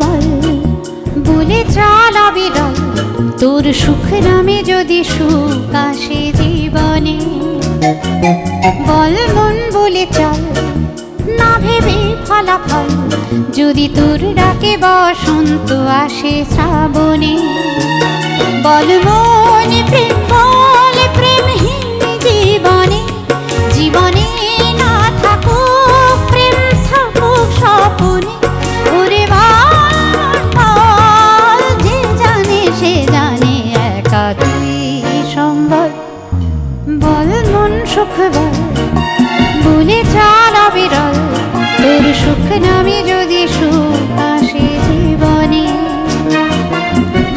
বল। বলে তোর সুখ নামে যদি সুখ আসে জীবনে। বল, মন বলে, চল, না ভেবে ফলাফল, যদি তোর ডাকে বসন্ত আসে শ্রাবণে। বল, মনে প্রেম নামে যদি সুখ আসে জীবনে,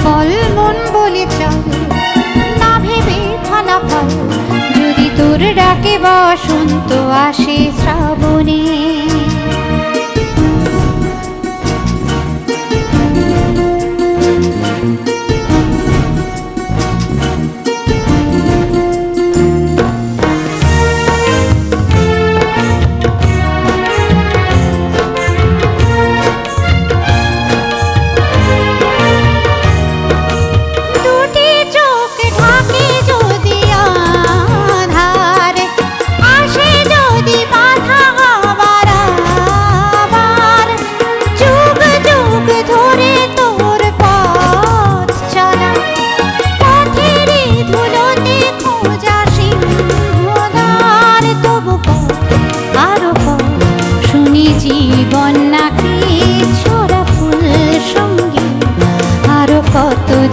ফল মন বলে চল না ভেবে ফলাফল যদি তোর ডাকে বসন্ত আসে শ্রাবণে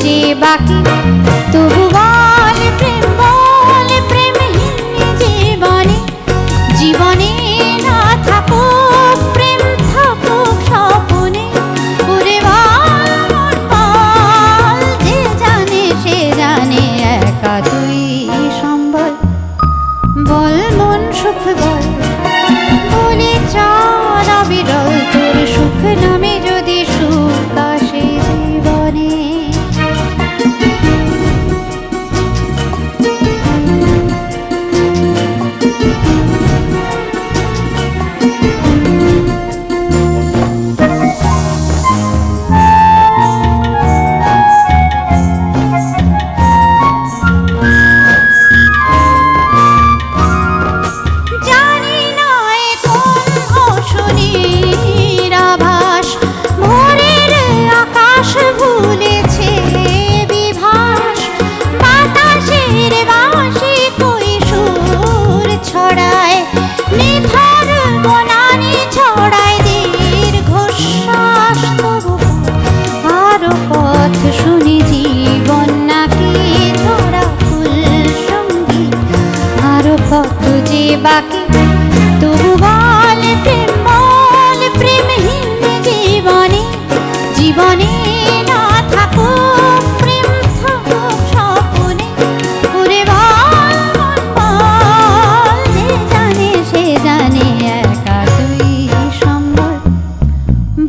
যে বাকি, তবু বল প্রেম, বল প্রেমহীন জীবনে জীবনে না থাকুক প্রেম, থাকুক স্বপনে। ওরে বল, যে জানে, সে জানে, একা তুই। বাকি। তবু বল প্রেম বল প্রেমহীন জীবনে জীবনে না থাকুক প্রেম বল, যে জানে, সে জানে, একা তুই সম্বল।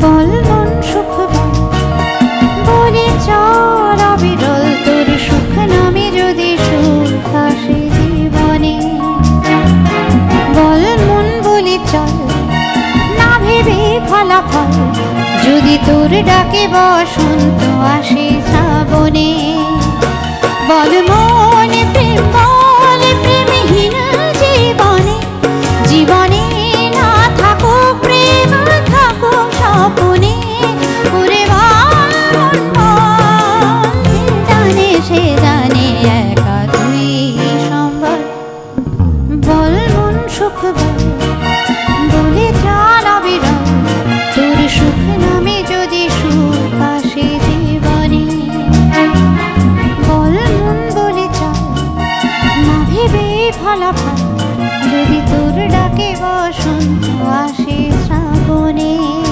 বল যদি তোর ডাকে বসন্ত আসে শ্রাবণে বল যদি তোর ডাকে বসন্ত আসে শ্রাবণে।